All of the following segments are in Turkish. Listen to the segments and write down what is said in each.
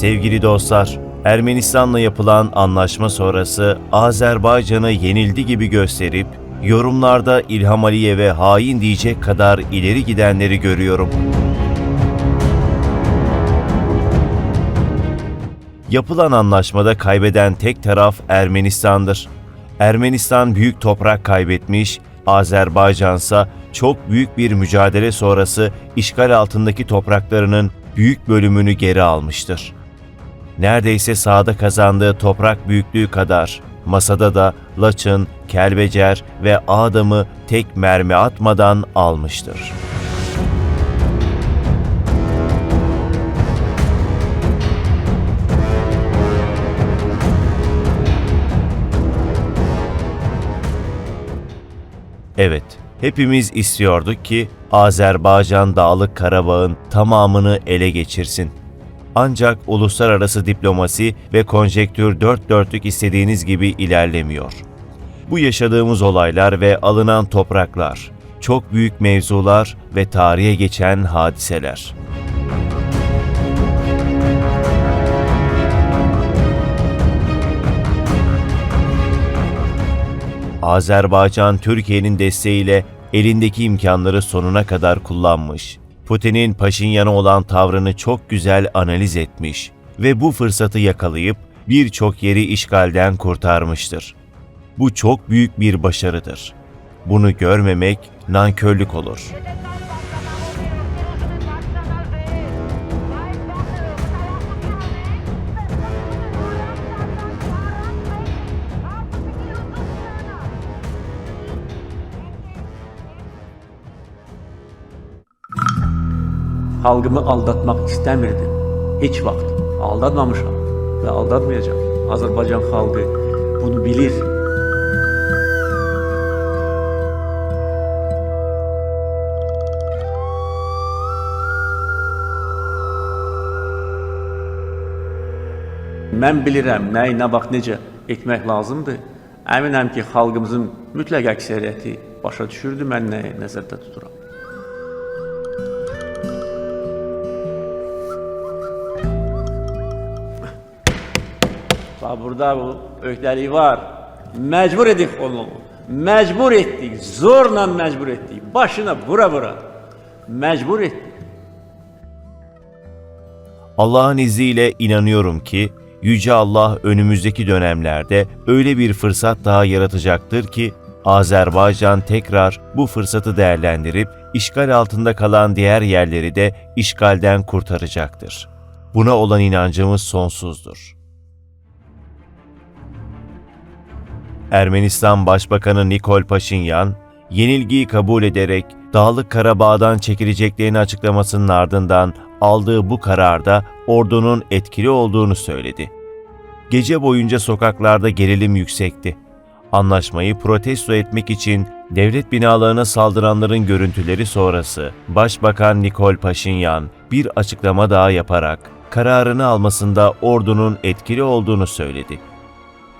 Sevgili dostlar, Ermenistan'la yapılan anlaşma sonrası Azerbaycan'ı yenildi gibi gösterip yorumlarda İlham Aliyev'e hain diyecek kadar ileri gidenleri görüyorum. Yapılan anlaşmada kaybeden tek taraf Ermenistan'dır. Ermenistan büyük toprak kaybetmiş, Azerbaycansa çok büyük bir mücadele sonrası işgal altındaki topraklarının büyük bölümünü geri almıştır. Neredeyse sahada kazandığı toprak büyüklüğü kadar masada da Laçın, Kelbecer ve Adam'ı tek mermi atmadan almıştır. Evet, hepimiz istiyorduk ki Azerbaycan Dağlık Karabağ'ın tamamını ele geçirsin. Ancak uluslararası diplomasi ve konjektür dört dörtlük istediğiniz gibi ilerlemiyor. Bu yaşadığımız olaylar ve alınan topraklar, çok büyük mevzular ve tarihe geçen hadiseler. Azerbaycan Türkiye'nin desteğiyle elindeki imkanları sonuna kadar kullanmış. Putin'in Paşinyan'a olan tavrını çok güzel analiz etmiş ve bu fırsatı yakalayıp birçok yeri işgalden kurtarmıştır. Bu çok büyük bir başarıdır. Bunu görmemek nankörlük olur. Halkımı aldatmak istemirdim. Hiç vakit. Aldatmamışam ve aldatmayacağım. Azerbaycan halkı bunu bilir. Mən bilirəm nəyi nə vaxt necə etmək lazımdır. Əminəm ki, xalqımızın mütləq əksəriyyəti başa düşürdü mən nəyi nəzərdə tuturam. Burada bu öhdəliyi var. Mecbur edik onu. Mecbur ettik. Zorla mecbur ettik. Başına vura vura. Mecbur ettik. Allah'ın izniyle inanıyorum ki Yüce Allah önümüzdeki dönemlerde öyle bir fırsat daha yaratacaktır ki Azerbaycan tekrar bu fırsatı değerlendirip işgal altında kalan diğer yerleri de işgalden kurtaracaktır. Buna olan inancımız sonsuzdur. Ermenistan Başbakanı Nikol Paşinyan, yenilgiyi kabul ederek Dağlık Karabağ'dan çekileceklerini açıklamasının ardından aldığı bu kararda ordunun etkili olduğunu söyledi. Gece boyunca sokaklarda gerilim yüksekti. Anlaşmayı protesto etmek için devlet binalarına saldıranların görüntüleri sonrası Başbakan Nikol Paşinyan bir açıklama daha yaparak kararını almasında ordunun etkili olduğunu söyledi.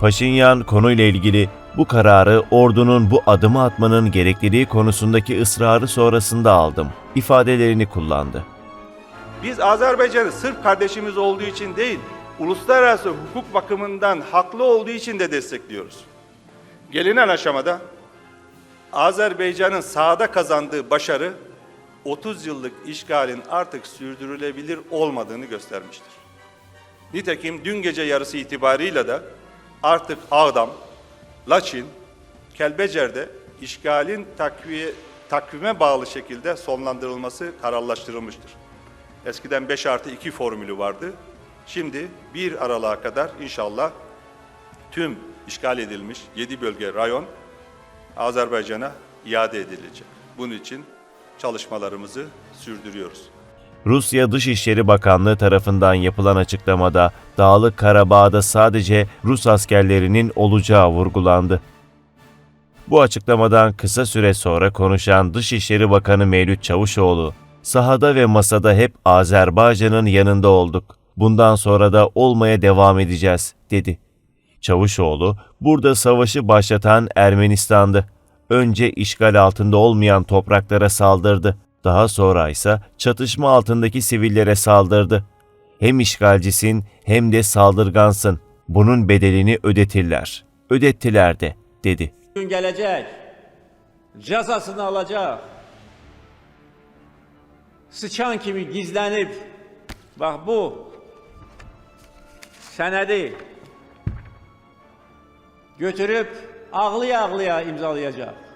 Paşinyan konuyla ilgili bu kararı ordunun bu adımı atmanın gerekliliği konusundaki ısrarı sonrasında aldım ifadelerini kullandı. Biz Azerbaycan'ı sırf kardeşimiz olduğu için değil, uluslararası hukuk bakımından haklı olduğu için de destekliyoruz. Gelinen aşamada Azerbaycan'ın sahada kazandığı başarı 30 yıllık işgalin artık sürdürülebilir olmadığını göstermiştir. Nitekim dün gece yarısı itibarıyla da artık Ağdam, Laçin, Kelbecer'de işgalin takviye, takvime bağlı şekilde sonlandırılması kararlaştırılmıştır. Eskiden 5 artı 2 formülü vardı. Şimdi 1 Aralık'a kadar inşallah tüm işgal edilmiş 7 bölge rayon Azerbaycan'a iade edilecek. Bunun için çalışmalarımızı sürdürüyoruz. Rusya Dışişleri Bakanlığı tarafından yapılan açıklamada Dağlık Karabağ'da sadece Rus askerlerinin olacağı vurgulandı. Bu açıklamadan kısa süre sonra konuşan Dışişleri Bakanı Mevlüt Çavuşoğlu, sahada ve masada hep Azerbaycan'ın yanında olduk. Bundan sonra da olmaya devam edeceğiz, dedi. Çavuşoğlu, burada savaşı başlatan Ermenistan'dı. Önce işgal altında olmayan topraklara saldırdı. Daha sonra ise çatışma altındaki sivillere saldırdı. Hem işgalcisin hem de saldırgansın. Bunun bedelini ödetirler. Ödettiler de, dedi. Gün gelecek. Cezasını alacak. Sıçan kimi gizlenip bak bu senedi götürüp ağlıya ağlıya imzalayacak.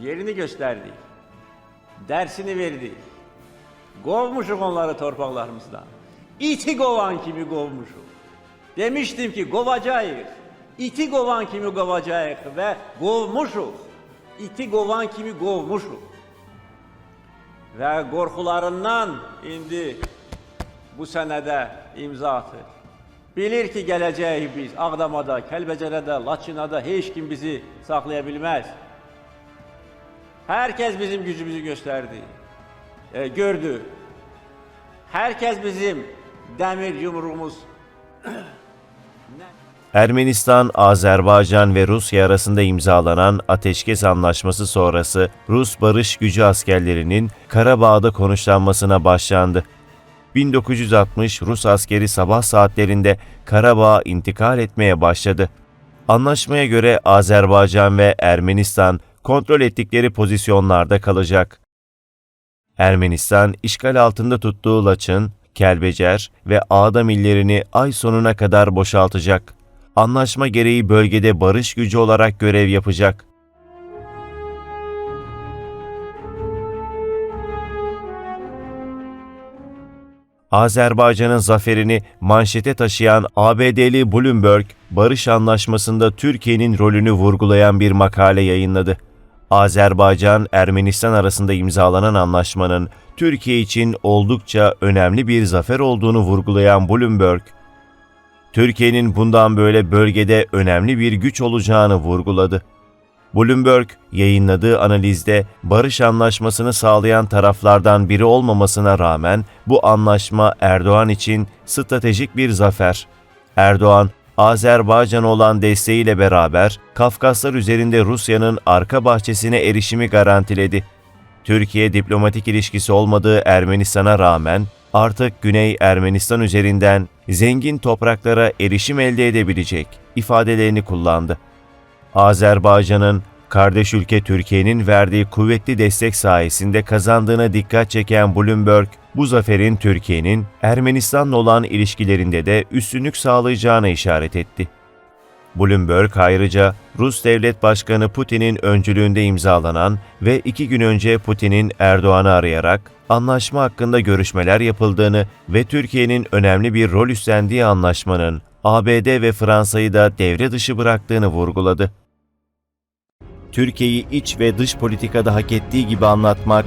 Yerini gösterdi. Dersini verdi. Kovmuşuk onları torpaklarımızdan. İti kovan kimi kovmuşuk. Demiştim ki kovacağız. İti kovan kimi kovacağız ve kovmuşuk. İti kovan kimi kovmuşuk. Ve korkularından indi bu senede imza atır. Bilir ki geleceği biz Ağdama'da, Kelbecere'de, Laçın'da hiç kim bizi saklayabilmez. Herkes bizim gücümüzü gösterdi, e, gördü. Herkes bizim demir yumruğumuz. Ermenistan, Azerbaycan ve Rusya arasında imzalanan ateşkes anlaşması sonrası Rus barış gücü askerlerinin Karabağ'da konuşlanmasına başlandı. 1960 Rus askeri sabah saatlerinde Karabağ'a intikal etmeye başladı. Anlaşmaya göre Azerbaycan ve Ermenistan kontrol ettikleri pozisyonlarda kalacak. Ermenistan işgal altında tuttuğu Laçın, Kelbecer ve Ağdam illerini ay sonuna kadar boşaltacak. Anlaşma gereği bölgede barış gücü olarak görev yapacak. Azerbaycan'ın zaferini manşete taşıyan ABD'li Bloomberg, barış anlaşmasında Türkiye'nin rolünü vurgulayan bir makale yayınladı. Azerbaycan-Ermenistan arasında imzalanan anlaşmanın Türkiye için oldukça önemli bir zafer olduğunu vurgulayan Bloomberg, Türkiye'nin bundan böyle bölgede önemli bir güç olacağını vurguladı. Bloomberg yayınladığı analizde barış anlaşmasını sağlayan taraflardan biri olmamasına rağmen bu anlaşma Erdoğan için stratejik bir zafer. Erdoğan, Azerbaycan olan desteğiyle beraber Kafkaslar üzerinde Rusya'nın arka bahçesine erişimi garantiledi. Türkiye diplomatik ilişkisi olmadığı Ermenistan'a rağmen artık Güney Ermenistan üzerinden zengin topraklara erişim elde edebilecek ifadelerini kullandı. Azerbaycan'ın kardeş ülke Türkiye'nin verdiği kuvvetli destek sayesinde kazandığına dikkat çeken Bloomberg, bu zaferin Türkiye'nin Ermenistan'la olan ilişkilerinde de üstünlük sağlayacağına işaret etti. Bloomberg ayrıca Rus Devlet Başkanı Putin'in öncülüğünde imzalanan ve iki gün önce Putin'in Erdoğan'ı arayarak anlaşma hakkında görüşmeler yapıldığını ve Türkiye'nin önemli bir rol üstlendiği anlaşmanın ABD ve Fransa'yı da devre dışı bıraktığını vurguladı. Türkiye'yi iç ve dış politikada hak ettiği gibi anlatmak